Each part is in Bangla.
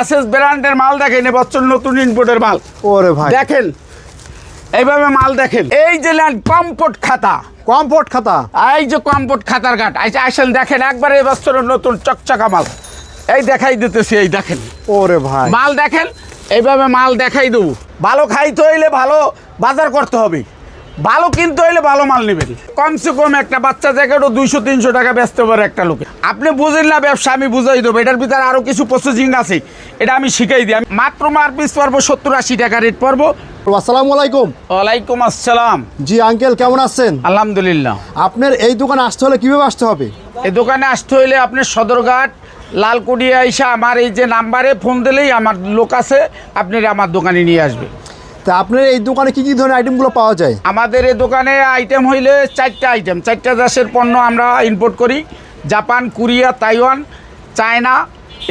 এসএস ব্র্যান্ডের মাল দেখেন এবছর নতুন ইনপুটের মাল। ওরে ভাই। দেখেন এইভাবে মাল দেখেন। এই যে ল্যান্ড কম্পোর্ট খাতা। কমফোর্ট খাতা? এই যে কম্পোর্ট খাতার ঘাট আচ্ছা আসেন দেখেন একবারে এবছরের নতুন চকচকা মাল। এই দেখাই দিতেছি এই দেখেন। ওরে ভাই। মাল দেখেন এইভাবে মাল দেখাই দেবো। ভালো খাইতে হইলে ভালো বাজার করতে হবে। ভালো কিনতে হইলে ভালো মাল নেবেন। কমসে কম একটা বাচ্চা জ্যাকেটও দুইশো তিনশো টাকা বেচতে পারে একটা লোকে। আপনি বুঝেন না ব্যবসা আমি বুঝাই দেবো। এটার ভিতরে আরও কিছু প্রসেসিং আছে। এটা আমি শিখাই দিই। আমি মাত্র মার পিস পড়ব সত্তর আশি টাকা রেট পড়ব আসসালামু আলাইকুম। ওয়ালাইকুম আসসালাম। জি আঙ্কেল কেমন আছেন? আলহামদুলিল্লাহ। আপনার এই দোকানে আসতে হলে কীভাবে আসতে হবে? এই দোকানে আসতে হইলে আপনি সদরঘাট লালকুড়িয়া এসে আমার এই যে নাম্বারে ফোন দিলেই আমার লোক আছে আপনি আমার দোকানে নিয়ে আসবে। তা আপনার এই দোকানে কি কি ধরনের আইটেমগুলো পাওয়া যায়? আমাদের এই দোকানে আইটেম হইলে চারটা আইটেম চারটা দেশের পণ্য আমরা ইম্পোর্ট করি। জাপান কোরিয়া তাইওয়ান চায়না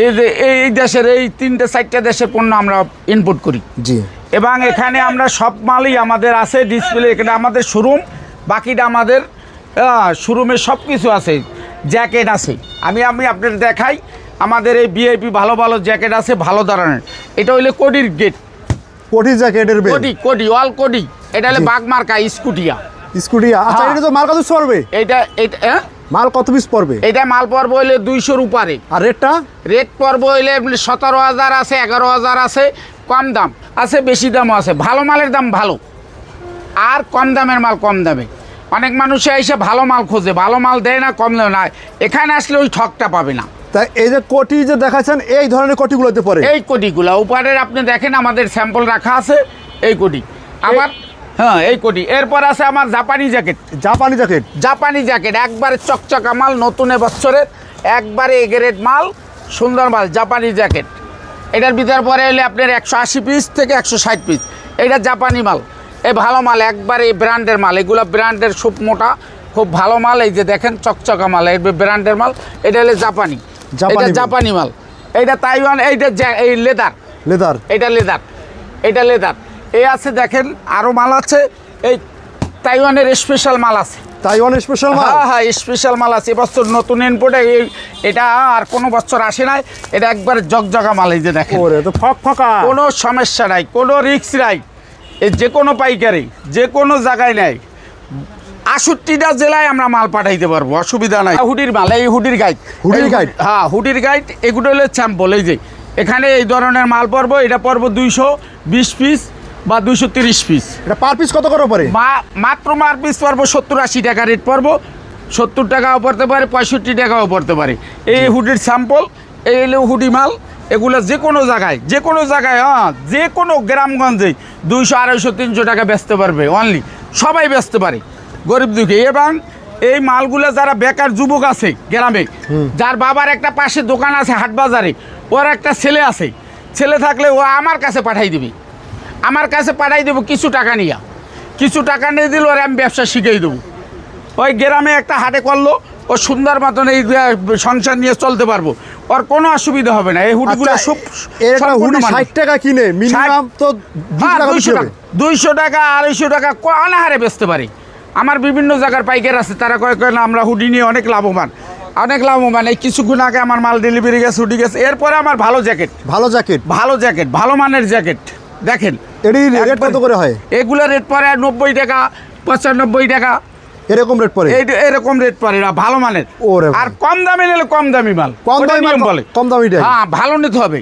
এই যে এই দেশের এই তিনটে চারটা দেশের পণ্য আমরা ইম্পোর্ট করি। জি। এবং এখানে আমরা সব মালই আমাদের আছে ডিসপ্লে এখানে আমাদের শোরুম বাকিটা আমাদের শোরুমে সব কিছু আছে জ্যাকেট আছে। আমি আমি আপনাদের দেখাই আমাদের এই বিআইপি ভালো ভালো জ্যাকেট আছে ভালো ধরনের। এটা হইলে কোডির গেট কোটি জ্যাকেটের বেল কোটি কোডি অল কোটি। এটা হলে বাগমার্কা স্কুটিয়া। স্কুটিয়া। আচ্ছা হ্যাঁ। এটা তো মাল কত পড়বে এইটা এইটা হ্যাঁ? মাল কত পিস পড়বে? এইটা মাল পর্ব হইলে দুইশোর উপরে। আর রেটটা? রেট পর্ব হইলে সতেরো হাজার আছে এগারো হাজার আছে কম দাম। আছে বেশি দামও আছে। ভালো মালের দাম ভালো। আর কম দামের মাল কম দামে। অনেক মানুষে এসে ভালো মাল খোঁজে। ভালো মাল দেয় না কম দেয় না এখানে আসলে ওই ঠকটা পাবে না। তা এই যে কোটি যে দেখাচ্ছেন এই ধরনের কোটিগুলোতে পড়ে এই কোটিগুলো উপরের আপনি দেখেন আমাদের স্যাম্পল রাখা আছে এই কোটি। আমার হ্যাঁ এই কোটি। এরপর আছে আমার জাপানি জ্যাকেট। জাপানি জ্যাকেট। জাপানি জ্যাকেট একবারে চকচকা মাল নতুন বছরের একবারে এগ্রেড মাল সুন্দর মাল জাপানি জ্যাকেট। এটার ভিতর পরে হলে আপনার একশো আশি পিস থেকে একশো ষাট পিস এটা জাপানি মাল। এই ভালো মাল একবারে এই ব্র্যান্ডের মাল। এগুলো ব্র্যান্ডের খুব মোটা খুব ভালো মাল। এই যে দেখেন চকচকা মাল এই ব্র্যান্ডের মাল। এটা হলে জাপানি। এটা জাপানি মাল। এইটা তাইওয়ান এইটা এই লেদার। লেদার। এটা লেদার। এটা লেদার। এই আছে দেখেন আরও মাল আছে। এই তাইওয়ানের স্পেশাল মাল আছে। তাইওয়ানের স্পেশাল মাল? হ্যাঁ হ্যাঁ স্পেশাল মাল আছে। এবছর নতুন ইনপুটে এটা আর কোনো বছর আসে নাই। এটা একবার জগজগা মাল এই যে দেখেন। ওরে তো ফক ফকা। কোনো সমস্যা নাই কোনো রিস্ক নাই। এ যে কোনো পাইকারি যে কোনো জায়গায় নাই। আষট্টিটা জেলায় আমরা মাল পাঠাইতে পারব অসুবিধা নাই। হুডির মাল এই হুডির গাইড হুডির গাইড? হ্যাঁ হুডির গাইড এগুলো হলো স্যাম্পল এই যে। এখানে এই ধরনের মাল পড়ব এটা পড়ব দুইশো বিশ পিস বা দুইশো তিরিশ পিস এটা পার পিস কত করে মা মাত্র মার পিস পড়ব সত্তর আশি টাকা রেট পড়ব। সত্তর টাকাও পড়তে পারে পঁয়ষট্টি টাকাও পড়তে পারে। এই হুডির স্যাম্পল এই হলো হুডি মাল। এগুলো যে কোনো জায়গায় যে কোনো জায়গায় হ্যাঁ যে কোনো গ্রামগঞ্জে দুইশো আড়াইশো তিনশো টাকা বেচতে পারবে অনলি সবাই বেচতে পারে। গরিব দুঃখী। এবং এই মালগুলো যারা বেকার যুবক আছে গ্রামে যার বাবার একটা পাশে দোকান আছে হাট বাজারে ওর একটা ছেলে আছে। ছেলে থাকলে ও আমার কাছে পাঠাই দিবি। আমার কাছে পাঠাই দেবো কিছু টাকা নিয়ে। কিছু টাকা নিয়ে দিল ওর আমি ব্যবসা শিখিয়ে দেবো। ওই গ্রামে একটা হাটে করল ও সুন্দর মতন এই সংসার নিয়ে চলতে পারব। ওর কোনো অসুবিধা হবে না। এই হুডিগুলো আচ্ছা, সব। ষাট টাকা কিনে মিনিমাম তো দুইশো টাকা দুইশো টাকা আড়াইশো টাকা অনাহারে বেচতে পারি? আমার বিভিন্ন জায়গার পাইকার আছে তারা কয় কয় না আমরা হুডি নিয়ে অনেক লাভবান। অনেক লাভবান। এই কিছুক্ষণ আগে আমার মাল ডেলিভারি গেছে হুডি গেছে। এরপরে আমার ভালো জ্যাকেট ভালো জ্যাকেট ভালো জ্যাকেট ভালো মানের জ্যাকেট দেখেন। এটি রেট কত করে হয়? এগুলো রেট পড়ে নব্বই টাকা পঁচানব্বই টাকা। এরকম রেট পড়ে? এই এরকম রেট পড়ে এরা ভালো মানের। আর কম দামে নিলে কম দামি মাল। কম দামি মাল বলে। কম দামিটাই হ্যাঁ ভালো নিতে হবে।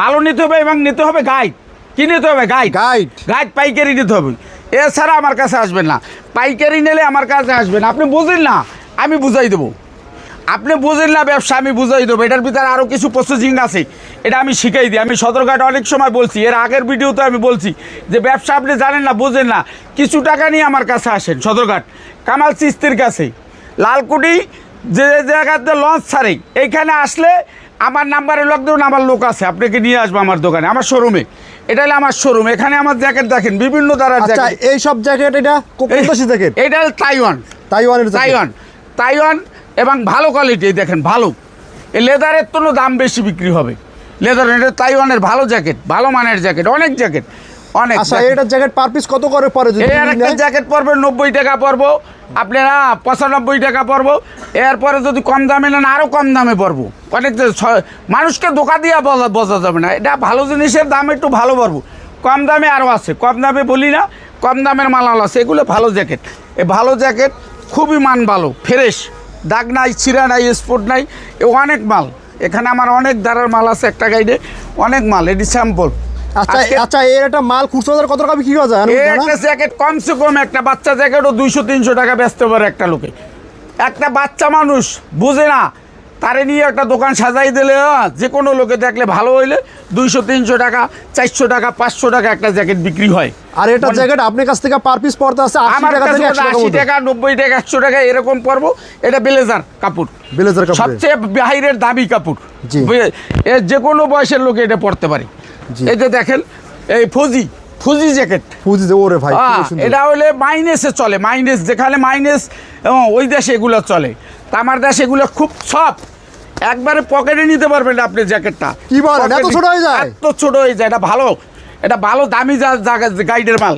ভালো নিতে হবে এবং নিতে হবে গাইড কি নিতে হবে? গাইড গাইড গাইড পাইকারি নিতে হবে। এছাড়া আমার কাছে আসবেন না। পাইকারি নিলে আমার কাছে আসবেন। আপনি বুঝেন না, আমি বুঝাই দেবো। আপনি বুঝেন না ব্যবসা, আমি বুঝাই দেবো। এটার ভিতরে আরও কিছু প্রসেসিং আছে। এটা আমি শিখাই দিই। আমি সদরঘাট অনেক সময় বলছি, এর আগের ভিডিওতে আমি বলছি যে ব্যবসা আপনি জানেন না, বুঝেন না। কিছু টাকা নিয়ে আমার কাছে আসেন সদরঘাট, কামাল চিস্তির কাছে। লালকুটি যে জায়গাতে লঞ্চ ছাড়ে, এইখানে আসলে আমার নাম্বারে লোক ধরুন আমার লোক আছে আপনাকে নিয়ে আসব আমার দোকানে আমার শোরুমে এটা হলো আমার শোরুম এখানে আমার জ্যাকেট দেখেন বিভিন্ন দ্বারা আচ্ছা এই সব জ্যাকেট এটা জ্যাকেট এটা হলো তাইওয়ান তাইওয়ানের তাইওয়ান তাইওয়ান এবং ভালো কোয়ালিটি দেখেন ভালো। এই লেদারের তো দাম বেশি বিক্রি হবে। লেদার এটা তাইওয়ানের ভালো জ্যাকেট ভালো মানের জ্যাকেট অনেক জ্যাকেট অনেক আচ্ছা এটা জ্যাকেট পার পিস কত করে পরে যদি একটা জ্যাকেট পড়বে নব্বই টাকা পড়ব। আপনারা পঁচানব্বই টাকা পড়ব। এরপরে যদি কম দামে নেন আরও কম দামে পড়ব। অনেক মানুষকে ধোকা দিয়ে বোঝা যাবে না। এটা ভালো জিনিসের দাম একটু ভালো পড়ব। কম দামে আরও আছে। কম দামে বলি না কম দামের মালাল আছে। এগুলো ভালো জ্যাকেট এই ভালো জ্যাকেট খুবই মান ভালো ফ্রেশ দাগ নাই ছিঁড়া নাই স্পোর্ট নাই এ অনেক মাল। এখানে আমার অনেক দাঁড়ার মাল আছে একটা গাইডে অনেক মাল এটি স্যাম্পল আচ্ছা আচ্ছা এর একটা মাল খুচরো বাজারে কত টাকা বিক্রি করা যায় একটা জ্যাকেট কমসে কম একটা বাচ্চা জ্যাকেটও দুইশো তিনশো টাকা পারে একটা লোকে। একটা বাচ্চা মানুষ বুঝে না তারে নিয়ে একটা দোকান সাজাই দিলে যে কোনো লোকে দেখলে ভালো হইলে দুইশো তিনশো টাকা চারশো টাকা পাঁচশো টাকা একটা জ্যাকেট বিক্রি হয়। আর এটা জ্যাকেট আপনার কাছ থেকে পার পিস পড়তে আছে আমার কাছে আশি টাকা নব্বই টাকা একশো টাকা এরকম পড়ব এটা ব্লেজার কাপড়। ব্লেজার সবচেয়ে বাহিরের দামি কাপড়। যে কোনো বয়সের লোকে এটা পড়তে পারে। এই যে দেখেন এই ফুজি ফুজি জ্যাকেট। যে ওরে ভাই। এটা হলে মাইনেসে চলে মাইনেস যেখানে মাইনেস ওই দেশে এগুলো চলে। তা আমার দেশে এগুলো খুব সব একবারে পকেটে নিতে পারবেন আপনি জ্যাকেটটা। কি বলেন? এত ছোট হয়ে যায়? এত ছোট হয়ে যায় এটা ভালো। এটা ভালো দামি গাইডের মাল।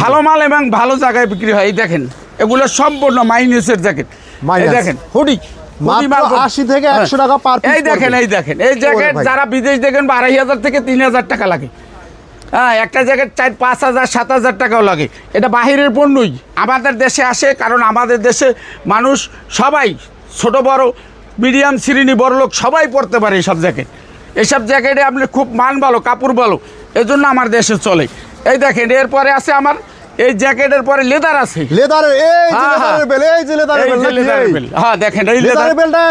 ভালো মাল এবং ভালো জায়গায় বিক্রি হয় এই দেখেন। এগুলো সম্পূর্ণ মাইনেসের জ্যাকেট। দেখেন হুডি হুডি মাত্র মাল- 80 থেকে হ্যাঁ। 100 টাকা এই দেখেন এই দেখেন। এই জ্যাকেট যারা বিদেশ দেখেন আড়াই হাজার থেকে তিন হাজার টাকা লাগে। হ্যাঁ একটা জ্যাকেট চার পাঁচ হাজার সাত হাজার টাকাও লাগে। এটা বাহিরের পণ্যই আমাদের দেশে আসে কারণ আমাদের দেশে মানুষ সবাই ছোট বড় মিডিয়াম শ্রেণি বড় লোক সবাই পরতে পারে এইসব জ্যাকেট এইসব জ্যাকেটে আপনি খুব মান ভালো কাপড় ভালো এজন্য আমার দেশে চলে। এই দেখেন এরপরে আছে আমার এই জ্যাকেটের পরে লেদার আছে। লেদারের এই যে হ্যাঁ, হ্যাঁ। লেদারের বেল এই যে লেদারের বেল লেদারের? বেল। হ্যাঁ দেখেন এই লেদারের বেলটা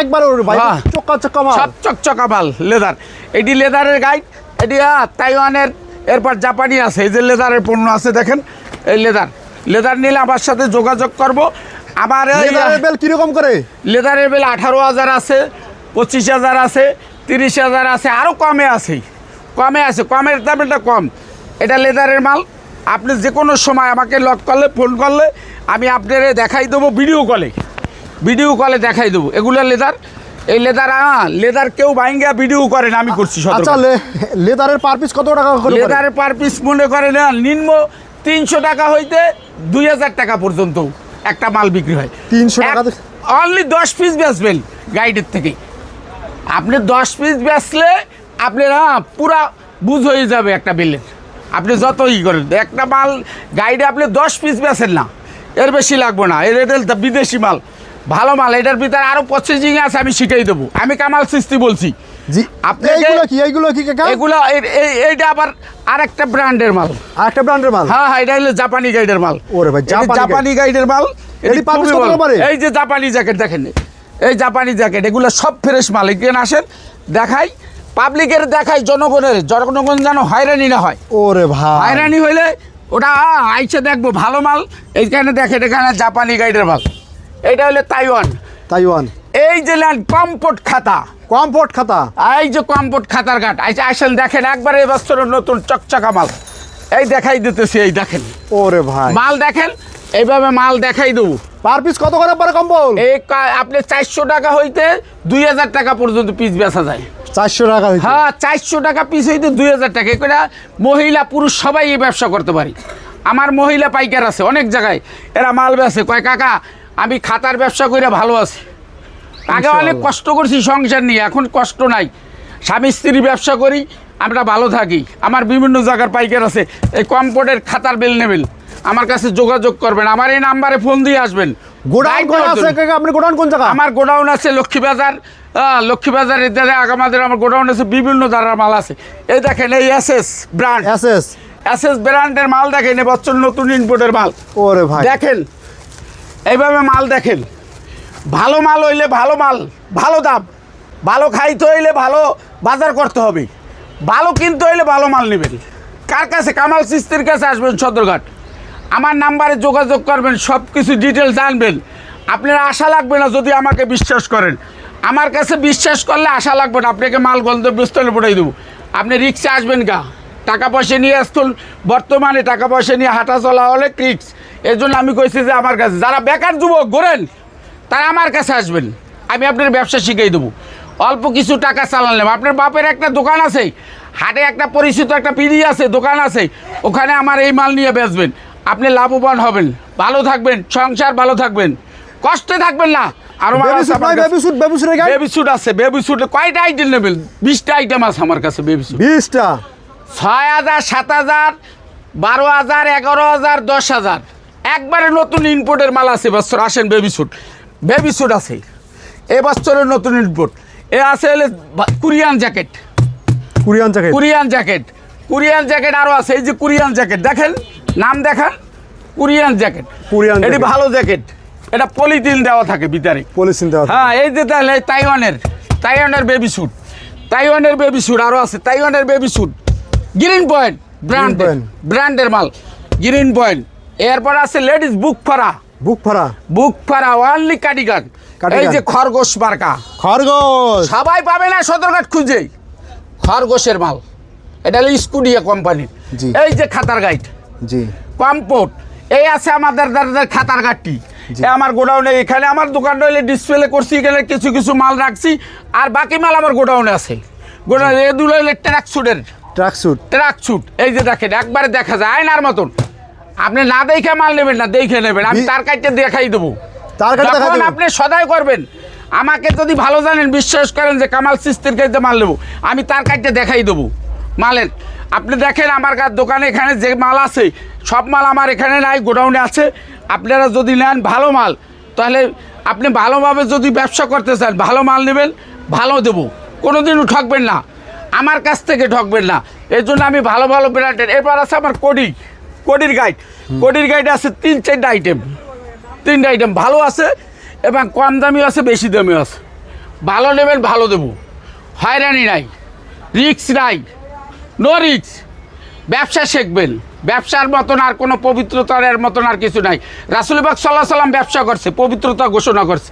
একবার ওর ভাই হ্যাঁ। চক্কা চক্কা মাল সব চকচকা মাল লেদার। এটি লেদারের গাইড এটি তাইওয়ানের এরপর জাপানি আছে। এই যে লেদারের পণ্য আছে দেখেন এই লেদার। লেদার নিলে আমার সাথে যোগাযোগ করব। আমার লেদারের বেল কীরকম করে? লেদারের বেল আঠারো হাজার আছে পঁচিশ হাজার আছে তিরিশ হাজার আছে আরও কমে আছে। কমে আছে কমের দামটা কম। এটা লেদারের মাল। আপনি যে কোনো সময় আমাকে লক করলে ফোন করলে আমি আপনার দেখাই দেবো ভিডিও কলে ভিডিও কলে দেখাই দেবো। এগুলো লেদার এই লেদার হ্যাঁ লেদার কেউ বাইঙ্গা ভিডিও করে না আমি করছি আচ্ছা লেদারের পার পিস কত টাকা করে? লেদারের পার পিস মনে করে না নিম্ন তিনশো টাকা হইতে দুই হাজার টাকা পর্যন্ত একটা মাল বিক্রি হয়। 300 টাকা- অনলি দশ পিস বেচবেন গাইডের থেকে। আপনি দশ পিস বেচলে আপনি না পুরা বুঝ হয়ে যাবে একটা বিলের আপনি যত ই করেন একটা মাল গাইডে আপনি দশ পিস বেচেন না। এর বেশি লাগবে না। এর এটা বিদেশি মাল। ভালো মাল এটার ভিতরে আরও প্রসেসিং আছে আমি শিখাই দেবো। আমি কামাল সৃষ্টি বলছি। জি এইগুলো কি কি কাকা? এগুলো এইটা আবার আরেকটা ব্র্যান্ডের মাল। আরেকটা ব্র্যান্ডের মাল? হ্যাঁ হ্যাঁ এটা হলো জাপানি গাইডের মাল। ওরে ভাই, জাপানি গাইডের মাল এটি এটি পাবলিশ করতে পারে? এই যে জাপানি জ্যাকেট দেখেন। এই জাপানি জ্যাকেট এগুলো সব ফ্রেশ মাল। এখানে আসেন দেখাই। পাবলিকের দেখাই জনগণের জনগণ যেন হয়রানি না হয়। ওরে ভাই। হয়রানি হইলে ওটা আইসে দেখব ভালো মাল। এইখানে দেখেন এখানে জাপানি গাইডের মাল। এইটা হলো তাইওয়ান। তাইওয়ান। এই যে ল্যান্ড কম্পোর্ট খাতা। কমফোর্ট খাতা? এই যে কম্পোর্ট খাতার ঘাট। আইসে আসেন দেখেন একবারে এবছরের নতুন চকচকা মাল। এই দেখাই দিতেছি এই দেখেন। ওরে ভাই। মাল দেখেন এইভাবে মাল দেখাই দেবো। পার পিস কত করে পরে কম্বল? এই আপনি চারশো টাকা হইতে দুই হাজার টাকা পর্যন্ত পিস বেচা যায়। চারশো টাকা হ্যাঁ চারশো টাকা পিস হইতে দুই হাজার টাকা। এটা মহিলা পুরুষ সবাই এই ব্যবসা করতে পারি। আমার মহিলা পাইকার আছে অনেক জায়গায়। এরা মাল বেচে কয় কাকা আমি খাতার ব্যবসা করে ভালো আছি। আগে অনেক কষ্ট করছি সংসার নিয়ে এখন কষ্ট নাই। স্বামী স্ত্রী ব্যবসা করি আমরা ভালো থাকি। আমার বিভিন্ন জায়গার পাইকার আছে। এই কম্পোর্টের খাতার বিল নেবেন। আমার কাছে যোগাযোগ করবেন। আমার এই নাম্বারে ফোন দিয়ে আসবেন। গোডাউন আছে আপনি গোডাউন কোন জায়গা? আমার গোডাউন আছে লক্ষ্মীবাজার আহ, লক্ষ্মীবাজার ইত্যাদি আমাদের আমার গোডাউন আছে বিভিন্ন ধারার মাল আছে। এই দেখেন এই S S brand S S S S ব্র্যান্ডের মাল দেখেন এবছর নতুন ইনপুটের মাল। ওরে ভাই। দেখেন এইভাবে মাল দেখেন। ভালো মাল হইলে ভালো মাল ভালো দাম। ভালো খাইতে হইলে ভালো বাজার করতে হবে। ভালো কিনতে হইলে ভালো মাল নেবেন। কার কাছে? কামাল সিস্তির কাছে আসবেন সদরঘাট। আমার নাম্বারে যোগাযোগ করবেন সব কিছু ডিটেল জানবেন। আপনার আশা লাগবে না যদি আমাকে বিশ্বাস করেন। আমার কাছে বিশ্বাস করলে আশা লাগবে না। আপনাকে মাল গন্তব্যস্থলে পড়াই দেবো। আপনি রিক্সে আসবেন গা। টাকা পয়সা নিয়ে আসতুন। বর্তমানে টাকা পয়সা নিয়ে হাঁটা চলা হলে রিক্স। এর জন্য আমি কইছি যে আমার কাছে যারা বেকার যুবক, ঘোরেন। তারা আমার কাছে আসবেন। আমি আপনার ব্যবসা শিখিয়ে দেবো। অল্প কিছু টাকা চালালাম আপনার বাপের একটা দোকান আছে। হাটে একটা পরিচিত একটা পিড়ি আছে, দোকান আছে। ওখানে আমার এই মাল নিয়ে বেচবেন। আপনি লাভবান হবেন। ভালো থাকবেন। সংসার ভালো থাকবেন। কষ্টে থাকবেন না। আরও বেবি আছে স্যুট বেবি আছে স্যুট কয়টা আইটেম নেবেন? বিশটা আইটেম আছে আমার কাছে বেবি স্যুট বিশটা। ছয় হাজার সাত হাজার বারো হাজার এগারো হাজার দশ হাজার। একবারে নতুন ইনপোর্টের মাল আছে বছর। আসেন বেবি স্যুট বেবি স্যুট আছে। এ বছরের নতুন ইনপোর্ট এ আছে হলে Korean jacket Korean jacket Korean jacket Korean jacket আরও আছে। এই যে কুরিয়ান জ্যাকেট দেখেন? নাম দেখান। কুরিয়ান জ্যাকেট কুরিয়ান এটি। ভালো জ্যাকেট এটা পলিথিন দেওয়া থাকে ভিতরে। পলিথিন দেওয়া হ্যাঁ এই যে তাহলে তাইওয়ানের তাইওয়ানের বেবি স্যুট তাইওয়ানের বেবি স্যুট আরও আছে তাইওয়ানের baby suit green point brand. ব্র্যান্ডের মাল। গ্রিন পয়েন্ট এরপর আছে লেডিস বুক ফারা বুক ফাড়া বুক ফারা ওয়ানলি কাটিগান। এই যে খরগোশ মার্কা। খরগোশ। সবাই পাবে না সদরঘাট খুঁজে? খরগোশের মাল। এটা হলো স্কুডিয়া কোম্পানির। এই যে খাতার গাইড জি। কম্পোর্ট এই আছে আমাদের খাতার গাঠটি আমার গোডাউনে এখানে আমার দোকান রইলে ডিসপ্লে করছি এখানে কিছু কিছু মাল রাখছি আর বাকি মাল আমার গোডাউনে আছে। গোডাউনে এগুলো হইলে ট্রাক স্যুটের ট্রাক স্যুট ট্রাক স্যুট এই যে দেখেন একবারে দেখা যায় আয়নার মতন। আপনি না দেখে মাল নেবেন না দেখে নেবেন। আমি তার কাছে দেখাই দেবো। তার কাছে আপনি সদাই করবেন আমাকে যদি ভালো জানেন বিশ্বাস করেন যে কামাল সিস্তির কাছে মাল নেব আমি তার কাছে দেখাই দেবো মালের। আপনি দেখেন আমার কাছে দোকানে এখানে যে মাল আছে সব মাল আমার এখানে নাই, গোডাউনে আছে। আপনারা যদি নেন ভালো মাল, তাহলে আপনি ভালোভাবে যদি ব্যবসা করতে চান, ভালো মাল নেবেন, ভালো দেবো। কোনোদিনও ঠকবেন না। আমার কাছ থেকে ঠকবেন না। এর জন্য আমি ভালো ভালো ব্র্যান্ডের এরপর আছে আমার কোডি। কোডির গাইড কোডির গাইড আছে তিন, চারটা আইটেম তিনটা আইটেম ভালো আছে এবং কম দামিও আছে, বেশি দামিও আছে। ভালো নেবেন, ভালো দেবো। হয়রানি নাই। রিক্স নাই। নো রিক্স ব্যবসা শিখবেন। ব্যবসার মতন আর কোনো পবিত্রতার মতন আর কিছু নাই। রাসুলবাগ সাল্লাহ সাল্লাম ব্যবসা করছে, পবিত্রতা ঘোষণা করছে।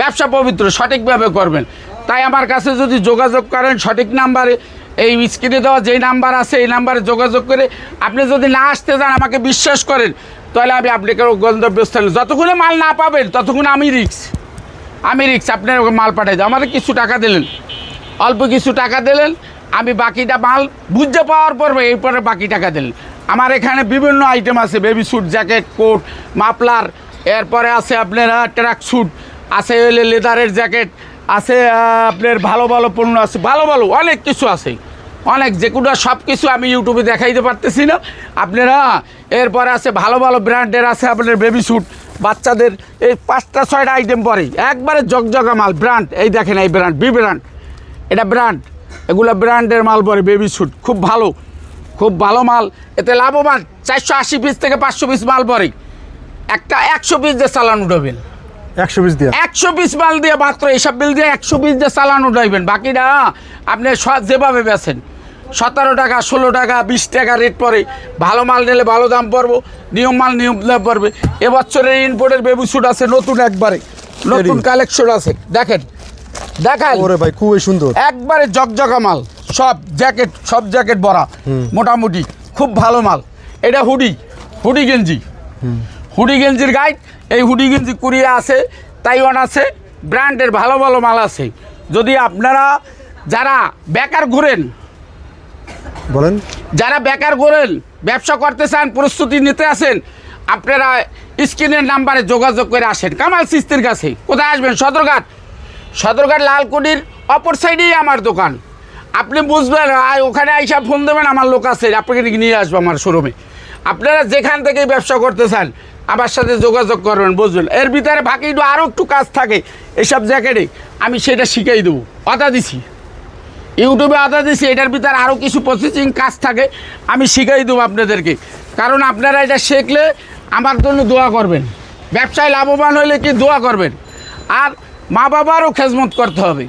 ব্যবসা পবিত্র, সঠিকভাবে করবেন। তাই আমার কাছে যদি যোগাযোগ করেন, সঠিক নাম্বারে, এই স্ক্রিনে দেওয়া যেই নাম্বার আছে, এই নাম্বারে যোগাযোগ করে আপনি যদি না আসতে চান, আমাকে বিশ্বাস করেন, তাহলে আমি আপনাকে গন্তব্যস্থানে যতক্ষণে মাল না পাবেন, ততক্ষণ আমি রিক্স আমি রিক্স আপনার মাল পাঠাই দেবো। আমাদের কিছু টাকা দিলেন। অল্প কিছু টাকা দিলেন। আমি বাকিটা মাল বুঝতে পাওয়ার পর এরপরে বাকি টাকা দিলেন আমার এখানে বিভিন্ন আইটেম আছে baby suit jacket coat muffler এরপরে আছে আপনার ট্র্যাক স্যুট আছে লেদারের জ্যাকেট আছে আপনার ভালো ভালো পণ্য আছে, ভালো ভালো, অনেক কিছু আছে। অনেক যেগুলো সব কিছু আমি ইউটিউবে দেখাইতে পারতেছি না। আপনারা, এরপরে আছে ভালো ভালো ব্র্যান্ডের আছে আপনার বেবি স্যুট বাচ্চাদের এই পাঁচটা, ছয়টা আইটেম পরে। একবারে জগজগা মাল ব্র্যান্ড এই দেখেন এই ব্র্যান্ড বি ব্র্যান্ড এটা ব্র্যান্ড এগুলো ব্র্যান্ডের মাল পরে বেবি স্যুট খুব ভালো খুব ভালো মাল। এতে লাভবান চারশো আশি পিস থেকে পাঁচশো পিস মাল পরে। একটা একশো পিস দিয়ে চালান উঠাবেন একশো পিস দিয়ে? একশো পিস মাল দিয়ে মাত্র এইসব বিল দিয়ে একশো পিস দিয়ে চালান উঠাইবেন বাকিটা আপনি যেভাবে বেছেন সতেরো টাকা ষোলো টাকা বিশ টাকা রেট পড়ে ভালো মাল নিলে ভালো দাম পড়ব নিয়ম মাল নিয়ম দাম পড়বে। এবছরের ইনপোর্টের বেবি স্যুট আছে নতুন একবারে নতুন? কালেকশন আছে। দেখেন দেখেন। ওরে ভাই খুবই সুন্দর। একবারে জকজকা মাল। সব জ্যাকেট সব জ্যাকেট ভরা মোটামুটি খুব ভালো মাল। এটা হুডি হুডি গেঞ্জি। হুডি গেঞ্জির গাইড। এই হুডি গেঞ্জি কুরিয়া আছে তাইওয়ান আছে ব্র্যান্ডের ভালো ভালো মাল আছে। যদি আপনারা যারা বেকার ঘুরেন বলেন। যারা বেকার ঘোরেন ব্যবসা করতে চান প্রস্তুতি নিতে আসেন আপনারা স্ক্রিনের নাম্বারে যোগাযোগ করে আসেন। কামাল সিস্তির কাছে। কোথায় আসবেন? সদরঘাট। সদরঘাট লালকুটির অপর সাইডেই আমার দোকান। আপনি বুঝবেন ওখানে আইসা ফোন দেবেন, আমার লোক আছে, আপনাকে নিয়ে আসব আমার শোরুমে আপনারা যেখান থেকেই ব্যবসা করতে চান, আমার সাথে যোগাযোগ করবেন বুঝবেন এর ভিতরে বাকি আরও একটু কাজ থাকে, এসব জ্যাকেটে, আমি সেটা শিখাই দেবো। কথা দিছি। ইউটিউবে আদা দিছি, এটার ভিতরে আরও কিছু প্রসেসিং কাজ থাকে, আমি শিখাই দেবো আপনাদেরকে। কারণ আপনারা এটা শিখলে আমার জন্য দোয়া করবেন। ব্যবসায় লাভবান হলে কি দোয়া করবেন? আর মা বাবারও খেজমত করতে হবে।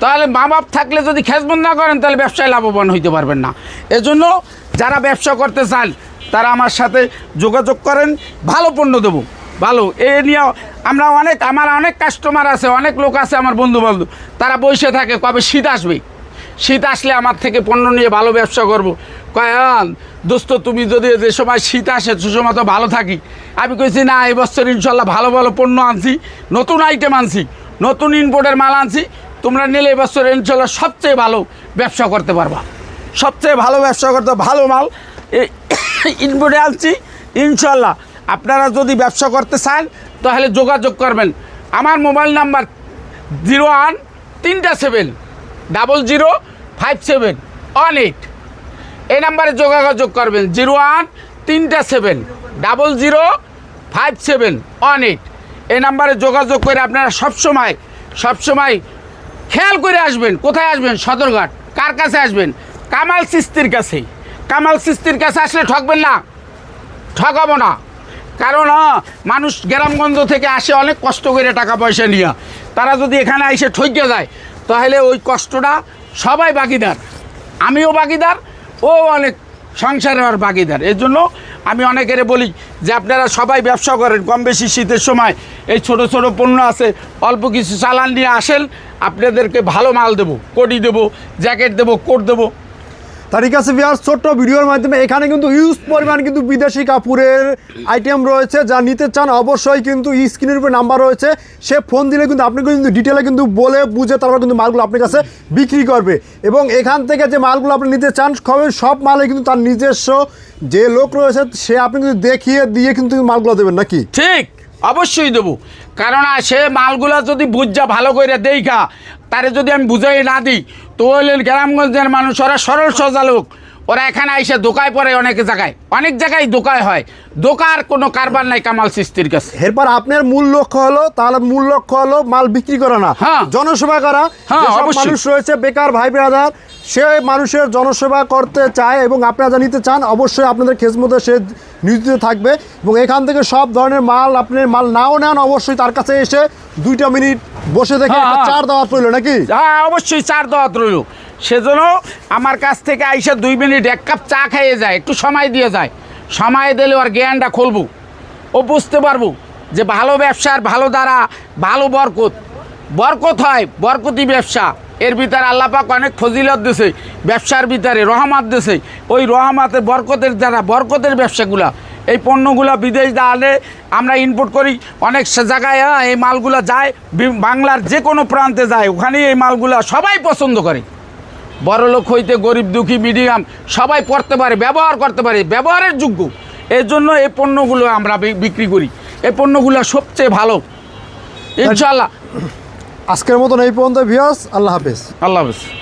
তাহলে মা বাপ থাকলে যদি খেজমত না করেন তাহলে ব্যবসায় লাভবান হইতে পারবেন না। এজন্য যারা ব্যবসা করতে চান তারা আমার সাথে যোগাযোগ করেন ভালো পণ্য দেবো। ভালো এ নিয়ে আমরা অনেক আমার অনেক কাস্টমার আছে অনেক লোক আছে আমার বন্ধু বান্ধব তারা বসে থাকে কবে শীত আসবে? শীত আসলে আমার থেকে পণ্য নিয়ে ভালো ব্যবসা করব। কয় "আহ, দোস্ত, তুমি যদি যে সময় শীত আসে, সে তো ভালো থাকি। আমি কইছি, না এবছর ইনশাল্লাহ ভালো ভালো পণ্য আনছি, নতুন আইটেম আনছি, নতুন ইনপোর্টের মাল আনছি, তোমরা নিলে এবছর ইনশাল্লাহ সবচেয়ে ভালো ব্যবসা করতে পারবা। সবচেয়ে ভালো ব্যবসা করতে, ভালো মাল ইনপুটে আনছি, ইনশাল্লাহ। আপনারা যদি ব্যবসা করতে চান, তাহলে যোগাযোগ করবেন। আমার মোবাইল নাম্বার জিরো ওয়ান তিনটা seven, double zero five seven, one eight. এই নাম্বারে যোগাযোগ করবেন জিরো ওয়ান তিনটা seven double zero five seven one eight. এই নাম্বারে যোগাযোগ করে আপনারা সবসময় সবসময় খেয়াল করে আসবেন, কোথায় আসবেন? সদরঘাট। কার কাছে আসবেন? কামাল সিস্তির কাছে কামাল সিস্তির কাছে আসলে ঠকবেন না, ঠকাবো না। কারণ মানুষ গ্রামগঞ্জ থেকে আসে, অনেক কষ্ট করে টাকা পয়সা নিয়ে। তারা যদি এখানে এসে ঠকিয়ে যায়, তাহলে ওই কষ্টটা সবাই বাকিদার। আমিও বাকিদার ও অনেক সংসারে আর বাকিদার এর জন্য আমি অনেকেরে বলি যে আপনারা সবাই ব্যবসা করেন কম বেশি শীতের সময় এই ছোট ছোট পণ্য আছে, অল্প কিছু চালান নিয়ে আসেন, আপনাদেরকে ভালো মাল দেব কোটি দেব, জ্যাকেট দেব, কোট দেবো। তার ঠিক আছে বিহার, ছোট্ট ভিডিওর মাধ্যমে এখানে কিন্তু ইউজ পরিমাণ কিন্তু বিদেশি কাপড়ের আইটেম রয়েছে, যা নিতে চান অবশ্যই কিন্তু স্ক্রিনের উপরে নাম্বার রয়েছে। সে ফোন দিলে কিন্তু আপনি কিন্তু ডিটেলে কিন্তু বলে বুঝে তারপর কিন্তু মালগুলো আপনার কাছে বিক্রি করবে। এবং এখান থেকে যে মালগুলো আপনি নিতে চান, সব মালে কিন্তু তার নিজস্ব যে লোক রয়েছে, সে আপনি কিন্তু দেখিয়ে দিয়ে কিন্তু মালগুলো দেবেন নাকি? ঠিক, অবশ্যই দেবো। কারণ সে মালগুলা যদি বুঝা ভালো করে দেইখা, তারে যদি আমি বুঝাই না দিই তো হলেন গ্রামগঞ্জের মানুষ ওরা সরল সোজা লোক ওরা এখানে এসে দোকায় পড়ে অনেক জায়গায়। অনেক জায়গায় দোকায় হয়। দোকার কোনো কারবার নাই কামাল সিস্তির কাছে। এরপর আপনার মূল লক্ষ্য হলো তাহলে মূল লক্ষ্য হলো মাল বিক্রি করা না। হ্যাঁ। জনসেবা করা। হ্যাঁ, অবশ্যই। মানুষ রয়েছে বেকার ভাই ব্রাদার সে মানুষের জনসেবা করতে চায় এবং আপনারা জানিতে চান অবশ্যই আপনাদের খেজমতে সে নিয়োজিত থাকবে। এবং এখান থেকে সব ধরনের মাল আপনি মাল নাও নেন অবশ্যই তার কাছে এসে দুইটা মিনিট বসে দেখে হ্যাঁ। চার দেওয়া রইল নাকি? হ্যাঁ অবশ্যই চার দাওয়াত রইল। সেজন্য আমার কাছ থেকে আইসা দুই মিনিট এক কাপ চা খাইয়ে যায় একটু সময় দিয়ে যায়। সময় দিলে ওর জ্ঞানটা খুলবো। ও বুঝতে পারব যে ভালো ব্যবসার ভালো দ্বারা ভালো বরকত। বরকত হয় বরকতি ব্যবসা। এর ভিতরে আল্লাপাক অনেক ফজিলত দিছে ব্যবসার ভিতরে রহমাত দিছে। ওই রহমাতের বরকতের দ্বারা বরকতের ব্যবসাগুলা। এই পণ্যগুলো বিদেশ দাঁড়ালে আমরা ইনপুট করি অনেক জায়গায় হ্যাঁ, এই মালগুলো যায় বাংলার যে কোনো প্রান্তে যায় ওখানেই এই মালগুলো সবাই পছন্দ করে। বড় লোক হইতে গরিব দুঃখী মিডিয়াম সবাই পড়তে পারে ব্যবহার করতে পারে ব্যবহারের যোগ্য। এর জন্য এই পণ্যগুলো আমরা বিক্রি করি। এই পণ্যগুলো সবচেয়ে ভালো। ইনশাল্লাহ আজকের মতন এই পর্যন্ত ভিয়াস আল্লাহ হাফেজ। আল্লাহ হাফেজ।